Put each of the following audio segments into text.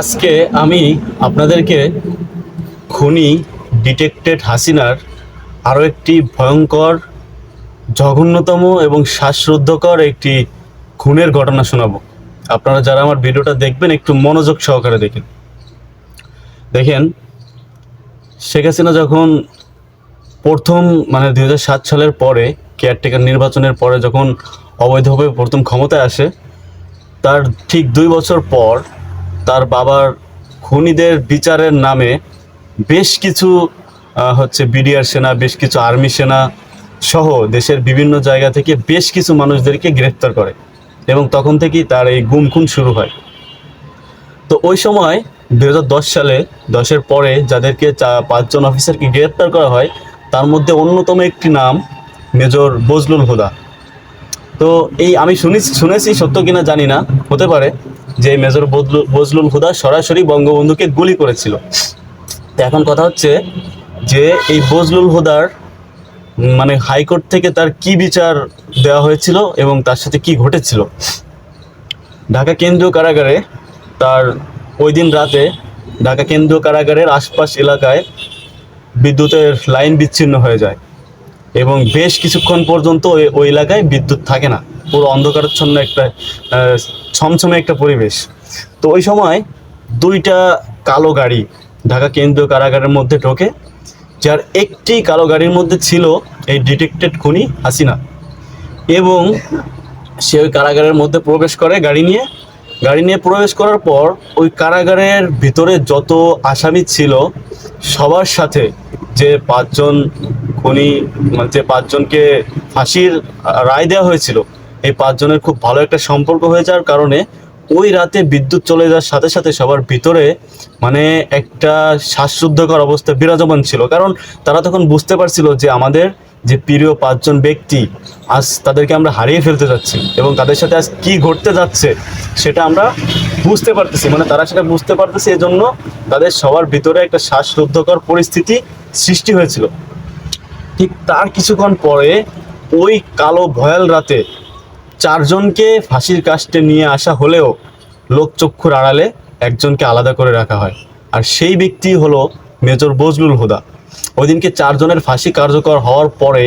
আজকে আমি আপনাদেরকে খুনি ডিটেক্টেড হাসিনার আরও একটি ভয়ঙ্কর, জঘন্যতম এবং শ্বাসরুদ্ধকর একটি খুনের ঘটনা শোনাবো। আপনারা যারা আমার ভিডিওটা দেখবেন, একটু মনোযোগ সহকারে দেখেন। দেখেন, শেখ হাসিনা যখন প্রথম মানে দুই হাজার সাত সালের পরে কেয়ারটেকার নির্বাচনের পরে যখন অবৈধভাবে প্রথম ক্ষমতায় আসে তার ঠিক দুই বছর পর তার বাবার খুনিদের বিচারের নামে বেশ কিছু হচ্ছে বিডিআর সেনা, বেশ কিছু আর্মি সেনা সহ দেশের বিভিন্ন জায়গা থেকে বেশ কিছু মানুষদেরকে গ্রেফতার করে এবং তখন থেকেই তার এই গুম খুন শুরু হয়। তো ওই সময় দু হাজার দশ সালে, দশের পরে যাদেরকে পাঁচজন অফিসারকে গ্রেপ্তার করা হয়, তার মধ্যে অন্যতম একটি নাম মেজর বজলুল হুদা। তো এই আমি শুনি শুনেছি সত্য কিনা জানি না, হতে পারে যে মেজর বজলুল হুদা সরাসরি বঙ্গবন্ধুকে গুলি করেছিল। তো এখন কথা হচ্ছে যে এই বজলুল হুদার মানে হাইকোর্ট থেকে তার কি বিচার দেওয়া হয়েছিল এবং তার সাথে কি ঘটেছিল? ঢাকা কেন্দ্রীয় কারাগারে তার ওই দিন রাতে ঢাকা কেন্দ্রীয় কারাগারের আশপাশ এলাকায় বিদ্যুতের লাইন বিচ্ছিন্ন হয়ে যায়। এবং বেশ কিছুক্ষণ পর্যন্ত ওই ওই এলাকায় বিদ্যুৎ থাকে না। পুরো অন্ধকারাচ্ছন্ন একটা ছমছমে একটা পরিবেশ। তো ওই সময় দুইটা কালো গাড়ি ঢাকা কেন্দ্রীয় কারাগারের মধ্যে ঢোকে, যার একটি কালো গাড়ির মধ্যে ছিল এই ডিটেক্টেড খুনি হাসিনা। এবং সে ওই কারাগারের মধ্যে প্রবেশ করে গাড়ি নিয়ে। গাড়ি নিয়ে প্রবেশ করার পর ওই কারাগারের ভিতরে যত আসামি ছিল, সবার সাথে যে পাঁচজন খুনি মানে যে পাঁচজনকে ফাঁসির রায় দেওয়া হয়েছিল, এই পাঁচজনের খুব ভালো একটা সম্পর্ক হয়ে যাওয়ার কারণে ওই রাতে বিদ্যুৎ চলে যাওয়ার সাথে সাথে সবার ভিতরে মানে একটা শ্বাসরুদ্ধকর অবস্থা বিরাজমান ছিল। কারণ তারা তখন বুঝতে পারছিল যে আমাদের যে প্রিয় পাঁচজন ব্যক্তি, আজ তাদেরকে আমরা হারিয়ে ফেলতে যাচ্ছি এবং তাদের সাথে আজ কি ঘটতে যাচ্ছে সেটা আমরা বুঝতে পারতেছি। মানে তারা সেটা বুঝতে পারতেছে, এজন্য তাদের সবার ভিতরে একটা শ্বাসরুদ্ধকর পরিস্থিতি সৃষ্টি হয়েছিল। ঠিক তার কিছুক্ষণ পরে ওই কালো ভয়াল রাতে চারজনকে ফাঁসির কাস্টে নিয়ে আসা হলেও লোকচক্ষুর আড়ালে একজনকে আলাদা করে রাখা হয়। আর সেই ব্যক্তি হলো মেজর বজলুল হুদা। ওই দিনকে চারজনের ফাঁসি কার্যকর হওয়ার পরে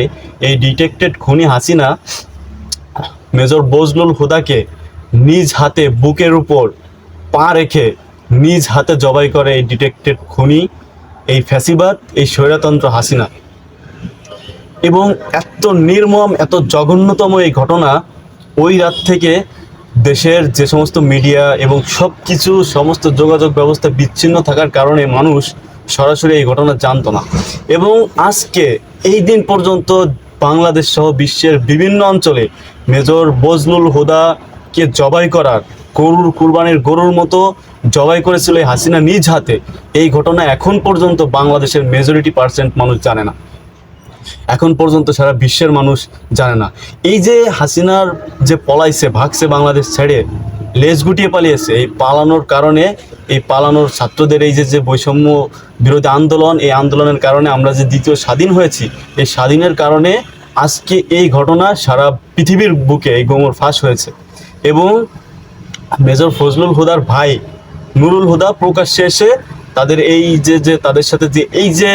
এই ডিটেক্টেড খুনি হাসিনা মেজর বজলুল হুদাকে নিজ হাতে বুকের উপর পা রেখে নিজ হাতে জবাই করে এই ডিটেক্টেড খুনি, এই ফ্যাসিবাদ, এই স্বৈরতন্ত্র হাসিনা। এবং এত নির্মম, এত জঘন্যতম এই ঘটনা ওই রাত থেকে দেশের যে সমস্ত মিডিয়া এবং সব কিছু সমস্ত যোগাযোগ ব্যবস্থা বিচ্ছিন্ন থাকার কারণে মানুষ সরাসরি এই ঘটনা জানতো না। এবং আজকে এই দিন পর্যন্ত বাংলাদেশ সহ বিশ্বের বিভিন্ন অঞ্চলে মেজর বজলুল হুদাকে জবাই করার, গরুর কুরবানির গরুর মতো জবাই করেছিল হাসিনা নিজ হাতে। এই ঘটনা এখন পর্যন্ত বাংলাদেশের মেজরিটি পার্সেন্ট মানুষ জানে না। এখন পর্যন্ত সারা বিশ্বের মানুষ জানে না। এই যে হাসিনার যে পলাইছে, ভাগছে বাংলাদেশ ছেড়ে, লেজ গুটিয়ে পালিয়েছে, এই পালানোর কারণে, এই পালানোর ছাত্রদের এই যে যে বৈষম্য বিরোধী আন্দোলন, এই আন্দোলনের কারণে আমরা যে দ্বিতীয় স্বাধীন হয়েছি, এই স্বাধীনের কারণে আজকে এই ঘটনা সারা পৃথিবীর বুকে এই গোমর ফাঁস হয়েছে। এবং মেজর ফজলুল হুদার ভাই নুরুল হুদা প্রকাশ্যে এসে তাদের এই যে যে তাদের সাথে যে, এই যে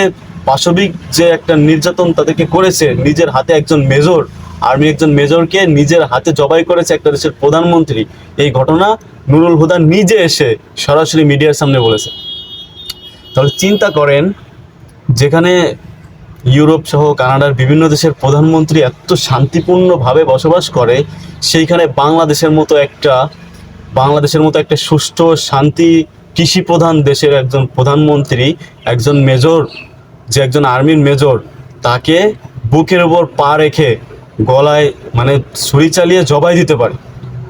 পাশবিক যে একটা নির্যাতন তাদেরকে করেছে, নিজের হাতে একজন মেজর, আর্মি একজন মেজরকে নিজের হাতে জবাই করেছে একটা দেশের প্রধানমন্ত্রী। এই ঘটনা নুরুল হুদা নিজে এসে সরাসরি মিডিয়ার সামনে বলেছে। তাহলে চিন্তা করেন, যেখানে ইউরোপ সহ কানাডার বিভিন্ন দেশের প্রধানমন্ত্রী এত শান্তিপূর্ণভাবে বসবাস করে, সেইখানে বাংলাদেশের মতো একটা, বাংলাদেশের মতো একটা সুষ্ঠু, শান্তি কৃষি প্রধান দেশের একজন প্রধানমন্ত্রী, একজন মেজর যে একজন আর্মির মেজর, তাকে বুকের ওপর পা রেখে গলায় মানে ছুরি চালিয়ে জবাই দিতে পারে।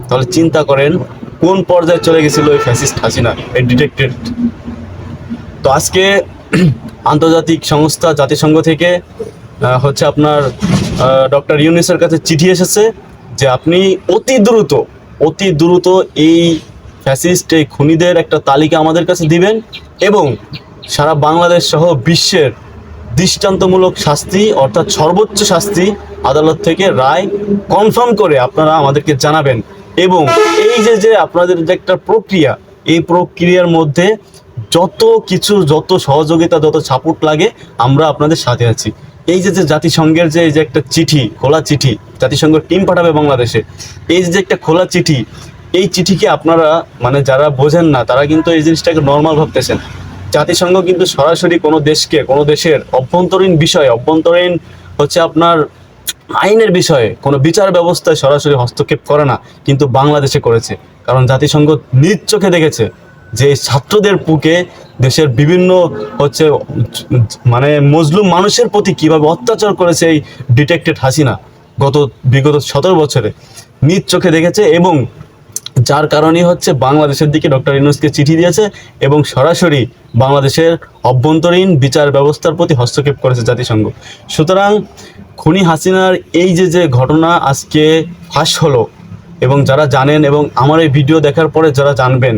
তাহলে চিন্তা করেন, কোন পর্যায়ে চলে গেছিল ওই ফ্যাসিস্ট হাসিনা, এই ডিটেক্টেড তো আজকে আন্তর্জাতিক সংস্থা জাতিসংঘ থেকে হচ্ছে আপনার ডক্টর ইউনিসের কাছে চিঠি এসেছে যে আপনি অতি দ্রুত অতি দ্রুত এই ফ্যাসিস্ট, এই খুনিদের একটা তালিকা আমাদের কাছে দিবেন এবং সারা বাংলাদেশ সহ বিশ্বের দৃষ্টান্তমূলক শাস্তি, অর্থাৎ সর্বোচ্চ শাস্তি আদালত থেকে রায় কনফার্ম করে আপনারা আমাদেরকে জানাবেন। এবং এই যে যে আপনাদের যে একটা প্রক্রিয়া, এই প্রক্রিয়ার মধ্যে যত কিছু, যত সহযোগিতা, যত সাপোর্ট লাগে, আমরা আপনাদের সাথে আছি। এই যে যে জাতিসংঘের যে এই যে একটা চিঠি, খোলা চিঠি, জাতিসংঘ টিম পাঠাবে বাংলাদেশে, এই যে একটা খোলা চিঠি, এই চিঠিকে আপনারা মানে যারা বোঝেন না, তারা কিন্তু এই জিনিসটাকে নর্মাল ভাবতেছেন। জাতিসংঘ কিন্তু সরাসরি কোনো দেশকে, কোনো দেশের অভ্যন্তরীণ বিষয়, অভ্যন্তরীণ হচ্ছে আপনার আইনের বিষয়ে কোনো বিচার ব্যবস্থায় সরাসরি হস্তক্ষেপ করে না, কিন্তু বাংলাদেশে করেছে। কারণ জাতিসংঘ নিজ চোখে দেখেছে যে ছাত্রদের বুকে দেশের বিভিন্ন হচ্ছে মানে মজলুম মানুষের প্রতি কীভাবে অত্যাচার করেছে এই ডিটেক্টেড হাসিনা গত বিগত সতেরো বছরে। নিজ চোখে দেখেছে এবং যার কারণে হচ্ছে বাংলাদেশের দিকে ডক্টর ইউনুসকে চিঠি দিয়েছে এবং সরাসরি বাংলাদেশের অভ্যন্তরীণ বিচার ব্যবস্থার প্রতি হস্তক্ষেপ করেছে জাতিসংঘ। সুতরাং খুনি হাসিনার এই যে যে ঘটনা আজকে ফাঁস হলো এবং যারা জানেন এবং আমার এই ভিডিও দেখার পরে যারা জানবেন,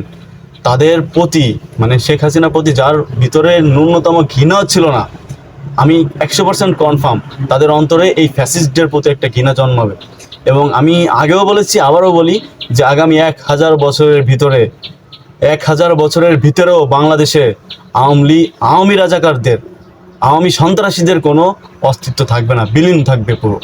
তাদের প্রতি মানে শেখ হাসিনার প্রতি যার ভিতরে ন্যূনতম ঘৃণাও ছিল না, আমি একশো পার্সেন্ট কনফার্ম তাদের অন্তরে এই ফ্যাসিস্টদের প্রতি একটা ঘৃণা জন্মাবে। এবং আমি আগেও বলেছি, আবারও বলি যে আগামী এক হাজার বছরের ভিতরে এক হাজার বছরের ভিতরেও বাংলাদেশে আওয়ামী আওয়ামী রাজাকারদের, আওয়ামী সন্ত্রাসীদের কোনো অস্তিত্ব থাকবে না, বিলীন থাকবে পুরো।